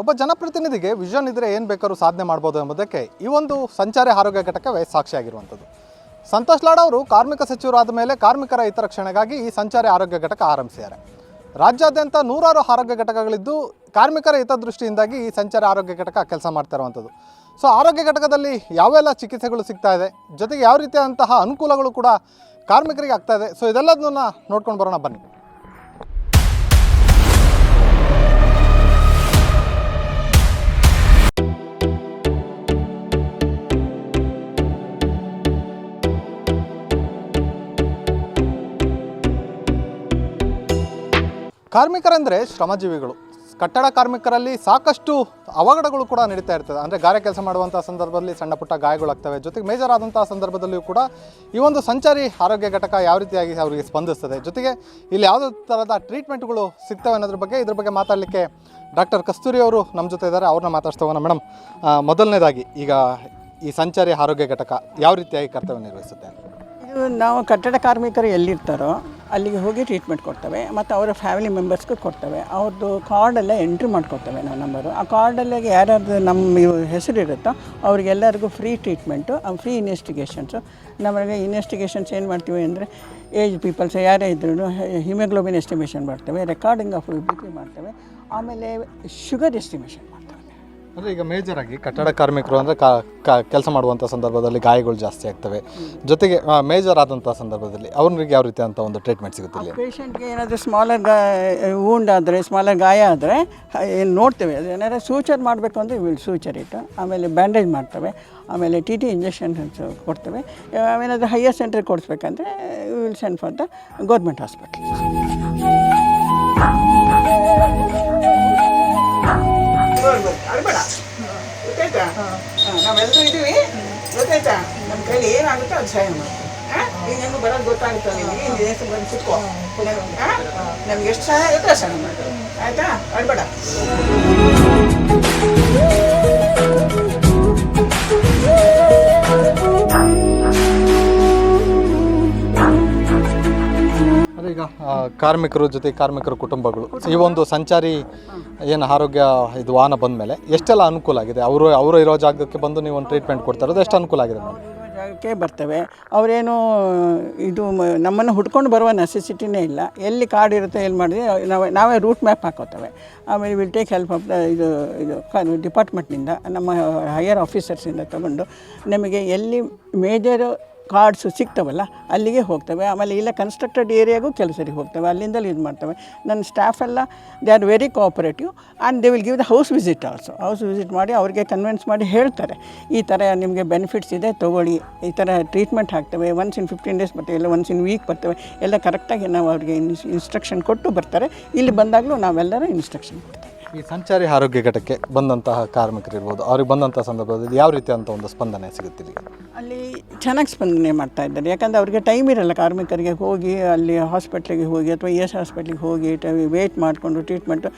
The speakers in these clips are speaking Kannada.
ಒಬ್ಬ ಜನಪ್ರತಿನಿಧಿಗೆ ವಿಷನ್ ಇದ್ದರೆ ಏನು ಬೇಕಾದ್ರೂ ಸಾಧನೆ ಮಾಡ್ಬೋದು ಎಂಬುದಕ್ಕೆ ಈ ಒಂದು ಸಂಚಾರಿ ಆರೋಗ್ಯ ಘಟಕವೇ ಸಾಕ್ಷಿಯಾಗಿರುವಂಥದ್ದು. ಸಂತೋಷ್ ಲಾಡ್ ಅವರು ಕಾರ್ಮಿಕ ಸಚಿವರಾದ ಮೇಲೆ ಕಾರ್ಮಿಕರ ಹಿತರಕ್ಷಣೆಗಾಗಿ ಈ ಸಂಚಾರಿ ಆರೋಗ್ಯ ಘಟಕ ಆರಂಭಿಸಿದ್ದಾರೆ. ರಾಜ್ಯಾದ್ಯಂತ ನೂರಾರು ಆರೋಗ್ಯ ಘಟಕಗಳಿದ್ದು ಕಾರ್ಮಿಕರ ಹಿತದೃಷ್ಟಿಯಿಂದಾಗಿ ಈ ಸಂಚಾರಿ ಆರೋಗ್ಯ ಘಟಕ ಕೆಲಸ ಮಾಡ್ತಾ ಇರುವಂಥದ್ದು. ಸೊ, ಆರೋಗ್ಯ ಘಟಕದಲ್ಲಿ ಯಾವೆಲ್ಲ ಚಿಕಿತ್ಸೆಗಳು ಸಿಗ್ತಾ ಇದೆ, ಜೊತೆಗೆ ಯಾವ ರೀತಿಯಾದಂತಹ ಅನುಕೂಲಗಳು ಕೂಡ ಕಾರ್ಮಿಕರಿಗೆ ಆಗ್ತಾ ಇದೆ. ಸೊ, ಇದೆಲ್ಲದನ್ನ ನೋಡ್ಕೊಂಡು ಬರೋಣ ಬನ್ನಿ. ಕಾರ್ಮಿಕರಂದರೆ ಶ್ರಮಜೀವಿಗಳು. ಕಟ್ಟಡ ಕಾರ್ಮಿಕರಲ್ಲಿ ಸಾಕಷ್ಟು ಅವಘಡಗಳು ಕೂಡ ನಡೀತಾ ಇರ್ತದೆ. ಅಂದರೆ ಗಾರೆ ಕೆಲಸ ಮಾಡುವಂಥ ಸಂದರ್ಭದಲ್ಲಿ ಸಣ್ಣ ಪುಟ್ಟ ಗಾಯಗಳಾಗ್ತವೆ. ಜೊತೆಗೆ ಮೇಜರ್ ಆದಂಥ ಸಂದರ್ಭದಲ್ಲಿಯೂ ಕೂಡ ಈ ಒಂದು ಸಂಚಾರಿ ಆರೋಗ್ಯ ಘಟಕ ಯಾವ ರೀತಿಯಾಗಿ ಅವರಿಗೆ ಸ್ಪಂದಿಸ್ತದೆ. ಜೊತೆಗೆ ಇಲ್ಲಿ ಯಾವುದೇ ಥರದ ಟ್ರೀಟ್ಮೆಂಟ್ಗಳು ಸಿಗ್ತವೆ ಅನ್ನೋದ್ರ ಬಗ್ಗೆ ಇದ್ರ ಬಗ್ಗೆ ಮಾತಾಡಲಿಕ್ಕೆ ಡಾಕ್ಟರ್ ಕಸ್ತೂರಿ ಅವರು ನಮ್ಮ ಜೊತೆ ಇದ್ದಾರೆ. ಅವ್ರನ್ನ ಮಾತಾಡ್ಸ್ತವನ ಮೇಡಮ್. ಮೊದಲನೇದಾಗಿ ಈಗ ಈ ಸಂಚಾರಿ ಆರೋಗ್ಯ ಘಟಕ ಯಾವ ರೀತಿಯಾಗಿ ಕರ್ತವ್ಯ ನಿರ್ವಹಿಸುತ್ತೆ? ಇದು ನಾವು ಕಟ್ಟಡ ಕಾರ್ಮಿಕರು ಎಲ್ಲಿರ್ತಾರೋ ಅಲ್ಲಿಗೆ ಹೋಗಿ ಟ್ರೀಟ್ಮೆಂಟ್ ಕೊಡ್ತವೆ, ಮತ್ತು ಅವರ ಫ್ಯಾಮಿಲಿ ಮೆಂಬರ್ಸ್ಗೂ ಕೊಡ್ತವೆ. ಅವ್ರದ್ದು ಕಾರ್ಡೆಲ್ಲ ಎಂಟ್ರಿ ಮಾಡ್ಕೊಡ್ತೇವೆ ನಾವು ನಂಬರು ಆ ಕಾರ್ಡಲ್ಲಿಗೆ ಯಾರ್ಯಾರ್ದು ನಮ್ಮ ಇವು ಹೆಸರು ಇರುತ್ತೋ ಅವ್ರಿಗೆಲ್ಲರಿಗೂ ಫ್ರೀ ಟ್ರೀಟ್ಮೆಂಟು ಫ್ರೀ ಇನ್ವೆಸ್ಟಿಗೇಷನ್ಸು ನಮಗೆ ಇನ್ವೆಸ್ಟಿಗೇಷನ್ಸ್ ಏನು ಮಾಡ್ತೀವಿ ಅಂದರೆ ಏಜ್ ಪೀಪಲ್ಸ್ ಯಾರೇ ಇದ್ರೂ ಹಿಮೋಗ್ಲೋಬಿನ್ ಎಸ್ಟಿಮೇಷನ್ ಮಾಡ್ತೇವೆ ರೆಕಾರ್ಡಿಂಗ್ ಆಫ್ ಬಿ ಪಿ ಮಾಡ್ತೇವೆ. ಆಮೇಲೆ ಶುಗರ್ ಎಸ್ಟಿಮೇಷನ್ ಅಂದರೆ ಈಗ ಮೇಜರ್ ಆಗಿ ಕಟ್ಟಡ ಕಾರ್ಮಿಕರು ಅಂದರೆ ಕೆಲಸ ಮಾಡುವಂಥ ಸಂದರ್ಭದಲ್ಲಿ ಗಾಯಗಳು ಜಾಸ್ತಿ ಆಗ್ತವೆ. ಜೊತೆಗೆ ಮೇಜರ್ ಆದಂಥ ಸಂದರ್ಭದಲ್ಲಿ ಅವ್ರಿಗೆ ಯಾವ ರೀತಿ ಅಂತ ಒಂದು ಟ್ರೀಟ್ಮೆಂಟ್ ಸಿಗುತ್ತೆ ಇಲ್ಲಿ? ಪೇಷಂಟ್ಗೆ ಏನಾದರೂ ಸ್ಮಾಲರ್ ವೂಂಡ್ ಆದರೆ ಸ್ಮಾಲರ್ ಗಾಯ ಆದರೆ ಏನು ನೋಡ್ತೇವೆ, ಅದು ಏನಾದ್ರು ಸೂಚರ್ ಮಾಡಬೇಕು ಅಂದರೆ ವಿಲ್ ಸೂಚರ್ ಇಟ್ಟು ಆಮೇಲೆ ಬ್ಯಾಂಡೇಜ್ ಮಾಡ್ತವೆ, ಆಮೇಲೆ ಟಿ ಟಿ ಇಂಜೆಕ್ಷನ್ ಕೊಡ್ತೇವೆ. ಏನಾದರೂ ಹೈಯರ್ ಸೆಂಟ್ರಿಗೆ ಕೊಡಿಸ್ಬೇಕಂದ್ರೆ will send for the government hospital ಗೊತ್ತಾಯ್ತಾ ನಾವೆಲ್ಲರೂ ಇದೀವಿ ಗೊತ್ತಾಯ್ತಾ ನಮ್ಮ ಕೈಲಿ ಏನಾಗುತ್ತೋ ಅದು ಸಹಾಯ ಮಾಡ್ತೀವಿ ಈಗ ಹೆಂಗು ಬರೋದು ಗೊತ್ತಾಗುತ್ತೆ ನಿಮಗೆ ಇಲ್ಲಿ ದೇಶ ಬಂದು ಸುತ್ಕೋ ನಮ್ಗೆ ಎಷ್ಟು ಸಹಾಯ ಆಗುತ್ತೋ ಅಷ್ಟು ಸಹಾಯ ಮಾಡ್ತೀವಿ ಆಯ್ತಾ ಅಳ್ಬೇಡ ಕಾರ್ಮಿಕರು ಜೊತೆ ಕಾರ್ಮಿಕರ ಕುಟುಂಬಗಳು. ಈ ಒಂದು ಸಂಚಾರಿ ಏನು ಆರೋಗ್ಯ ಇದು ವಾಹನ ಬಂದ ಮೇಲೆ ಎಷ್ಟೆಲ್ಲ ಅನುಕೂಲ ಆಗಿದೆ? ಅವರು ಅವರು ಇರೋ ಜಾಗಕ್ಕೆ ಬಂದು ನೀವು ಒಂದು ಟ್ರೀಟ್ಮೆಂಟ್ ಕೊಡ್ತಾ ಇರೋದು ಎಷ್ಟು ಅನುಕೂಲ ಆಗಿದೆ ಮೇಡಮ್? ಜಾಗಕ್ಕೆ ಬರ್ತವೆ. ಅವರೇನು ಇದು ಮ- ನಮ್ಮನ್ನು ಹುಡ್ಕೊಂಡು ಬರುವ ನೆಸೆಸಿಟಿನೇ ಇಲ್ಲ. ಎಲ್ಲಿ ಕಾರ್ಡ್ ಇರುತ್ತೆ, ಎಲ್ಲಿ ಮಾಡಿದ್ರೆ ನಾವೇ ನಾವೇ ರೂಟ್ ಮ್ಯಾಪ್ ಹಾಕೋತೇವೆ. ಆಮೇಲೆ will take help of the ಇದು ಇದು ಡಿಪಾರ್ಟ್ಮೆಂಟ್ನಿಂದ ನಮ್ಮ ಹೈಯರ್ ಆಫೀಸರ್ಸಿಂದ ತಗೊಂಡು ನಮಗೆ ಎಲ್ಲಿ ಮೇಜರ್ ಕಾರ್ಡ್ಸು ಸಿಗ್ತವಲ್ಲ, ಅಲ್ಲಿಗೆ ಹೋಗ್ತವೆ. ಆಮೇಲೆ ಇಲ್ಲ ಕನ್ಸ್ಟ್ರಕ್ಟೆಡ್ ಏರಿಯಾಗೂ ಕೆಲಸರಿಗೆ ಹೋಗ್ತವೆ. ಅಲ್ಲಿಂದಲೂ ಇದು ಮಾಡ್ತವೆ. ನನ್ನ ಸ್ಟಾಫ್ ಎಲ್ಲ they are very cooperative and they will give the house visit also house visit ಮಾಡಿ ಅವ್ರಿಗೆ ಕನ್ವಿನ್ಸ್ ಮಾಡಿ ಹೇಳ್ತಾರೆ. ಈ ಥರ ನಿಮಗೆ ಬೆನಿಫಿಟ್ಸ್ ಇದೆ, ತೊಗೊಳ್ಳಿ. ಈ ಥರ ಟ್ರೀಟ್ಮೆಂಟ್ ಹಾಕ್ತವೆ. ಒನ್ಸ್ ಇನ್ ಫಿಫ್ಟೀನ್ ಡೇಸ್ ಬರ್ತವೆ ಇಲ್ಲ ಒನ್ಸ್ ಇನ್ ವೀಕ್ ಬರ್ತವೆ. ಎಲ್ಲ ಕರೆಕ್ಟಾಗಿ ನಾವು ಅವ್ರಿಗೆ ಇನ್ಸ್ಟ್ರಕ್ಷನ್ ಕೊಟ್ಟು ಬರ್ತಾರೆ. ಇಲ್ಲಿ ಬಂದಾಗಲೂ ನಾವೆಲ್ಲರೂ ಇನ್ಸ್ಟ್ರಕ್ಷನ್ ಕೊಡ್ತೇವೆ. ಈ ಸಂಚಾರಿ ಆರೋಗ್ಯ ಘಟಕ್ಕೆ ಬಂದಂತಹ ಕಾರ್ಮಿಕರು ಇರ್ಬೋದು, ಅವ್ರಿಗೆ ಬಂದಂತಹ ಸಂದರ್ಭದಲ್ಲಿ ಯಾವ ರೀತಿ ಅಂತ ಒಂದು ಸ್ಪಂದನೆ ಸಿಗುತ್ತೆ ಅಲ್ಲಿ ಚೆನ್ನಾಗಿ ಸ್ಪಂದನೆ ಮಾಡ್ತಾ ಇದ್ದಾರೆ. ಯಾಕಂದರೆ ಅವ್ರಿಗೆ ಟೈಮ್ ಇರಲ್ಲ, ಕಾರ್ಮಿಕರಿಗೆ ಹೋಗಿ ಅಲ್ಲಿ ಹಾಸ್ಪಿಟ್ಲಿಗೆ ಹೋಗಿ ಅಥವಾ ಎಸ್ ಹಾಸ್ಪಿಟ್ಲಿಗೆ ಹೋಗಿ ವೇಟ್ ಮಾಡಿಕೊಂಡು treatment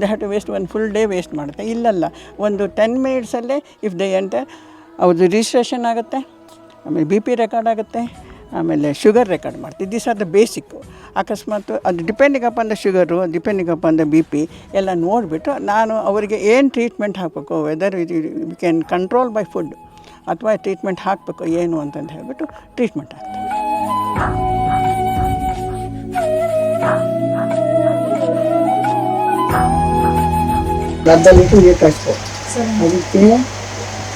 they have to waste ಒಂದು ಫುಲ್ ಡೇ ವೇಸ್ಟ್ ಮಾಡುತ್ತೆ. ಇಲ್ಲಲ್ಲ, ಒಂದು ಟೆನ್ ಮಿನಿಟ್ಸಲ್ಲೇ ಇಫ್ ದೇ ಎಂಟರ್ ಅವ್ರದ್ದು ರಿಜಿಸ್ಟ್ರೇಷನ್ ಆಗುತ್ತೆ, ಆಮೇಲೆ ಬಿ ಪಿ ರೆಕಾರ್ಡ್ ಆಗುತ್ತೆ. ಆಮೇಲೆ ಶುಗರ್ ರೆಕಾರ್ಡ್ ಮಾಡ್ತೀವಿ. ದಿಸ್ ಆರ್ ದ ಬೇಸಿಕ್ಕು ಅಕಸ್ಮಾತ್ ಅದು depending on the sugar depending on the B P ಎಲ್ಲ ನೋಡಿಬಿಟ್ಟು ನಾನು ಅವರಿಗೆ ಏನು ಟ್ರೀಟ್ಮೆಂಟ್ ಹಾಕಬೇಕು ವೆದರ್ ಇದು we can control by food ಅಥವಾ ಟ್ರೀಟ್ಮೆಂಟ್ ಹಾಕಬೇಕು, ಏನು ಅಂತಂದು ಹೇಳಿಬಿಟ್ಟು ಟ್ರೀಟ್ಮೆಂಟ್ ಹಾಕ್ತೀವಿ. ಅದಕ್ಕೆ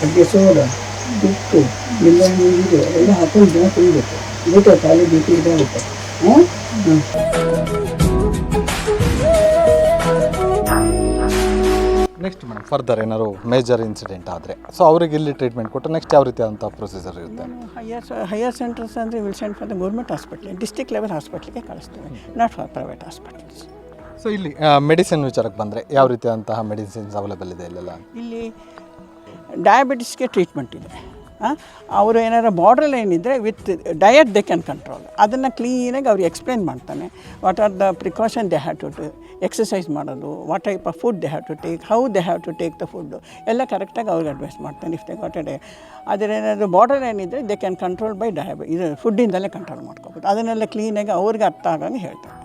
ಅದಕ್ಕೆ ಸೋಡ, ಉಪ್ಪು ಎಲ್ಲ ಎಲ್ಲ ಹಾಕೊಂಡು ದಿನ ಕುಡಿಬೇಕು ಗೊತ್ತಾಯ್ತು ಖಾಲಿ ಬಿ ಪಿ ಇದಾಗುತ್ತೆ ಹಾಂ ನೆಕ್ಸ್ಟ್ ಮೇಡಮ್ ಫರ್ದರ್ ಏನಾದ್ರು ಮೇಜರ್ ಇನ್ಸಿಡೆಂಟ್ ಆದರೆ. ಸೊ ಅವ್ರಿಗೆ ಇಲ್ಲಿ ಟ್ರೀಟ್ಮೆಂಟ್ ಕೊಟ್ಟು ನೆಕ್ಸ್ಟ್ ಯಾವ ರೀತಿ ಅಂತ ಪ್ರೊಸೀಜರ್ ಇರುತ್ತೆ ಹೈಯರ್ ಹೈಯರ್ ಸೆಂಟರ್ಸ್ ಅಂದರೆ will sent for the government hospital district level ಹಾಸ್ಪಿಟ್ಲಿಗೆ ಕಳಿಸ್ತೀವಿ not for private hospitals so ಇಲ್ಲಿ ಮೆಡಿಸಿನ್ ವಿಚಾರಕ್ಕೆ ಬಂದರೆ ಯಾವ ರೀತಿಯಾದಂತಹ ಮೆಡಿಸಿನ್ಸ್ ಅವೈಲೇಬಲ್ ಇದೆ ಇಲ್ಲೆಲ್ಲ? ಇಲ್ಲಿ ಡಯಾಬಿಟಿಸ್ಗೆ ಟ್ರೀಟ್ಮೆಂಟ್ ಇದೆ. ಅವರು ಏನಾರು ಬಾರ್ಡರ್ ಲೈನ್ ಇದ್ದರೆ with diet they can control ಅದನ್ನು ಕ್ಲೀನಾಗಿ ಅವ್ರಿಗೆ ಎಕ್ಸ್ಪ್ಲೇನ್ ಮಾಡ್ತಾನೆ. What are the precaution they have to to exercise ಮಾಡೋದು what type of food they have to take how they have to take the food ಎಲ್ಲ ಕರೆಕ್ಟಾಗಿ ಅವ್ರಿಗೆ ಅಡ್ವೈಸ್ ಮಾಡ್ತಾನೆ ಇಫ್ ದೇ ಗಾಟ್ ಡೇ ಆದರೆ ಏನಾದರೂ ಬಾರ್ಡರ್ ಲೈನ್ ಇದ್ದರೆ ದೇ ಕ್ಯಾನ್ ಕಂಟ್ರೋಲ್ ಬೈ ಡಯಾಬಿ ಇದು ಫುಡ್ಡಿಂದಲೇ ಕಂಟ್ರೋಲ್ ಮಾಡ್ಕೋಬೋದು. ಅದನ್ನೆಲ್ಲ ಕ್ಲೀನಾಗಿ ಅವ್ರಿಗೆ ಅರ್ಥ ಆಗಂಗೆ ಹೇಳ್ತಾರೆ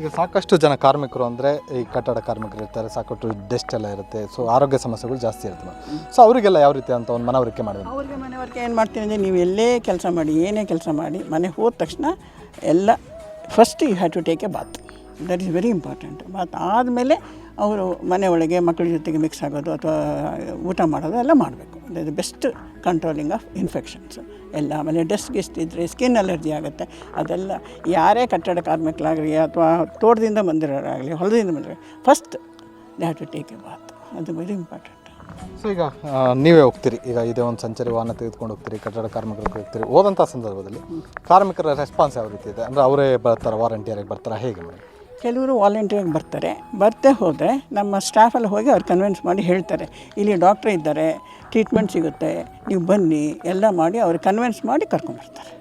ಈಗ ಸಾಕಷ್ಟು ಜನ ಕಾರ್ಮಿಕರು ಅಂದರೆ ಈ ಕಟ್ಟಡ ಕಾರ್ಮಿಕರು ಇರ್ತಾರೆ, ಸಾಕಷ್ಟು ಡೆಸ್ಟ್ ಎಲ್ಲ ಇರುತ್ತೆ ಸೊ ಆರೋಗ್ಯ ಸಮಸ್ಯೆಗಳು ಜಾಸ್ತಿ ಇರ್ತವೆ ಸೊ ಅವರಿಗೆಲ್ಲ ಯಾವ ರೀತಿ ಅಂತ ಒಂದು ಮನವರಿಕೆ ಮಾಡಿ ಅವ್ರಿಗೆ ಮನವರಿಕೆ ಏನು ಮಾಡ್ತೀನಿ ಅಂದರೆ ನೀವು ಎಲ್ಲೇ ಕೆಲಸ ಮಾಡಿ, ಏನೇ ಕೆಲಸ ಮಾಡಿ, ಮನೆ ಹೋದ ತಕ್ಷಣ ಎಲ್ಲ first you have to take a bath that is very important bath ಆದಮೇಲೆ ಅವರು ಮನೆ ಒಳಗೆ ಮಕ್ಕಳ ಜೊತೆಗೆ ಮಿಕ್ಸ್ ಆಗೋದು ಅಥವಾ ಊಟ ಮಾಡೋದು ಎಲ್ಲ ಮಾಡಬೇಕು. The best controlling of infections ಎಲ್ಲ ಆಮೇಲೆ ಡಸ್ಟ್ ಗಿಸ್ಟ್ ಇದ್ದರೆ ಸ್ಕಿನ್ ಅಲರ್ಜಿ ಆಗುತ್ತೆ ಅದೆಲ್ಲ ಯಾರೇ ಕಟ್ಟಡ ಕಾರ್ಮಿಕರಾಗಲಿ ಅಥವಾ ತೋಟದಿಂದ ಬಂದಿರೋರಾಗಲಿ ಹೊಲದಿಂದ ಬಂದರೆ first they have to take a bath ಅದು ವೆರಿ ಇಂಪಾರ್ಟೆಂಟ್ ಸೊ ಈಗ ನೀವೇ ಹೋಗ್ತೀರಿ. ಈಗ ಇದೇ ಒಂದು ಸಂಚಾರಿ ವಾಹನ ತೆಗೆದುಕೊಂಡು ಹೋಗ್ತೀರಿ ಕಟ್ಟಡ ಕಾರ್ಮಿಕರಿಗೆ ಹೋಗ್ತೀರಿ. ಹೋದಂಥ ಸಂದರ್ಭದಲ್ಲಿ ಕಾರ್ಮಿಕರ ರೆಸ್ಪಾನ್ಸ್ ಯಾವ ರೀತಿ ಇದೆ? ಅಂದರೆ ಅವರೇ ಬರ್ತಾರೆ ವಾರಂಟಿಯರಾಗಿ ಬರ್ತಾರೆ ಹೇಗೆ ಮೇಡಮ್? ಕೆಲವರು ವಾಲಂಟಿಯರ್ಗೆ ಬರ್ತಾರೆ. ಬರ್ತೇ ಹೋದರೆ ನಮ್ಮ ಸ್ಟಾಫಲ್ಲಿ ಹೋಗಿ ಅವ್ರು ಕನ್ವಿನ್ಸ್ ಮಾಡಿ ಹೇಳ್ತಾರೆ. ಇಲ್ಲಿ ಡಾಕ್ಟ್ರ್ ಇದ್ದಾರೆ ಟ್ರೀಟ್ಮೆಂಟ್ ಸಿಗುತ್ತೆ ನೀವು ಬನ್ನಿ ಎಲ್ಲ ಮಾಡಿ ಅವ್ರು ಕನ್ವಿನ್ಸ್ ಮಾಡಿ ಕರ್ಕೊಂಡ್ಬರ್ತಾರೆ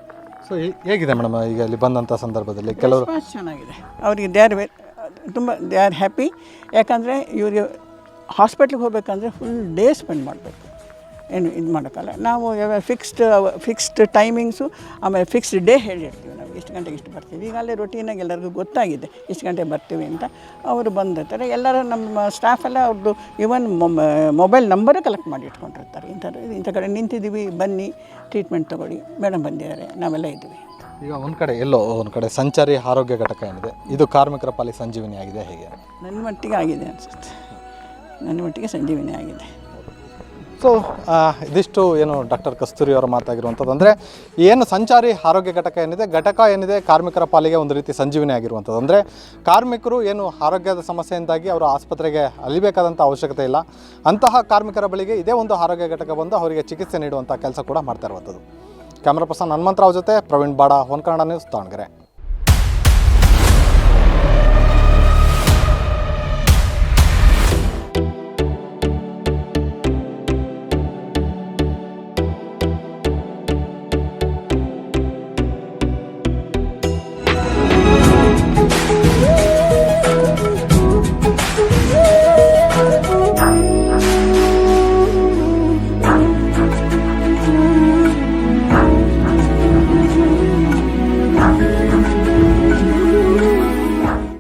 ಸೊ ಹೇಗಿದೆ ಮೇಡಮ್ ಈಗ ಇಲ್ಲಿ ಬಂದಂಥ ಸಂದರ್ಭದಲ್ಲಿ? ಕೆಲವರು ಚೆನ್ನಾಗಿದೆ. ಅವರಿಗೆ ದೇ ಆರ್ ವೆ ತುಂಬ ದೇ ಆರ್ ಹ್ಯಾಪಿ ಯಾಕಂದರೆ ಇವರಿಗೆ ಹಾಸ್ಪಿಟ್ಲಿಗೆ ಹೋಗ್ಬೇಕಂದ್ರೆ ಫುಲ್ ಡೇ ಸ್ಪೆಂಡ್ ಮಾಡಬೇಕು. ಏನು ಇದು ಮಾಡೋಕ್ಕಲ್ಲ. ನಾವು ಫಿಕ್ಸ್ಡ್ ಫಿಕ್ಸ್ಡ್ ಟೈಮಿಂಗ್ಸು ಆಮೇಲೆ ಫಿಕ್ಸ್ಡ್ ಡೇ ಹೇಳಿರ್ತೀವಿ. ಇಷ್ಟು ಗಂಟೆಗೆ ಇಷ್ಟು ಬರ್ತೀವಿ. ಈಗ ಅಲ್ಲೇ ರೊಟೀನಾಗಿ ಎಲ್ಲರಿಗೂ ಗೊತ್ತಾಗಿದೆ ಇಷ್ಟು ಗಂಟೆಗೆ ಬರ್ತೀವಿ ಅಂತ. ಅವರು ಬಂದಿರ್ತಾರೆ ಎಲ್ಲರೂ ನಮ್ಮ ಸ್ಟಾಫ್ ಎಲ್ಲ ಅವ್ರದ್ದು ಇವನ್ ಮೊಬೈಲ್ ನಂಬರೇ ಕಲೆಕ್ಟ್ ಮಾಡಿ ಇಟ್ಕೊಂಡಿರ್ತಾರೆ. ಇಂಥ ಇಂಥ ಕಡೆ ನಿಂತಿದ್ದೀವಿ ಬನ್ನಿ ಟ್ರೀಟ್ಮೆಂಟ್ ತೊಗೊಳ್ಳಿ. ಮೇಡಮ್ ಬಂದಿದ್ದಾರೆ ನಾವೆಲ್ಲ ಇದ್ದೀವಿ ಈಗ ಒಂದು ಕಡೆ ಎಲ್ಲೋ ಒಂದು ಕಡೆ ಸಂಚಾರಿ ಆರೋಗ್ಯ ಘಟಕ ಏನಿದೆ ಇದು ಕಾರ್ಮಿಕರ ಪಾಲಿ ಸಂಜೀವಿನಿ ಆಗಿದೆ ಹೇಗೆ? ನನ್ನ ಮಟ್ಟಿಗೆ ಆಗಿದೆ ಅನಿಸುತ್ತೆ. ನನ್ನ ಮಟ್ಟಿಗೆ ಸಂಜೀವಿನಿ ಆಗಿದೆ. ಸೊ ಇದಿಷ್ಟು ಏನು ಡಾಕ್ಟರ್ ಕಸ್ತೂರಿ ಅವರ ಮಾತಾಗಿರುವಂಥದ್ದು ಅಂದರೆ ಏನು ಸಂಚಾರಿ ಆರೋಗ್ಯ ಘಟಕ ಏನಿದೆ ಘಟಕ ಏನಿದೆ, ಕಾರ್ಮಿಕರ ಪಾಲಿಗೆ ಒಂದು ರೀತಿ ಸಂಜೀವಿನಿ ಆಗಿರುವಂಥದ್ದು ಅಂದರೆ ಕಾರ್ಮಿಕರು ಏನು ಆರೋಗ್ಯದ ಸಮಸ್ಯೆಯಿಂದಾಗಿ ಅವರು ಆಸ್ಪತ್ರೆಗೆ ಅಲಿಬೇಕಾದಂಥ ಅವಶ್ಯಕತೆ ಇಲ್ಲ. ಅಂತಹ ಕಾರ್ಮಿಕರ ಬಳಿಗೆ ಇದೇ ಒಂದು ಆರೋಗ್ಯ ಘಟಕ ಬಂದು ಅವರಿಗೆ ಚಿಕಿತ್ಸೆ ನೀಡುವಂಥ ಕೆಲಸ ಕೂಡ ಮಾಡ್ತಾ ಇರುವಂಥದ್ದು. ಕ್ಯಾಮ್ರಾ ಪರ್ಸನ್ ಹನುಮಂತರಾವ್ ಜೊತೆ ಪ್ರವೀಣ್ ಬಾಡ, ಹೊನ್ಕನ್ನಡ ನ್ಯೂಸ್ ದಾವಣಗೆರೆ.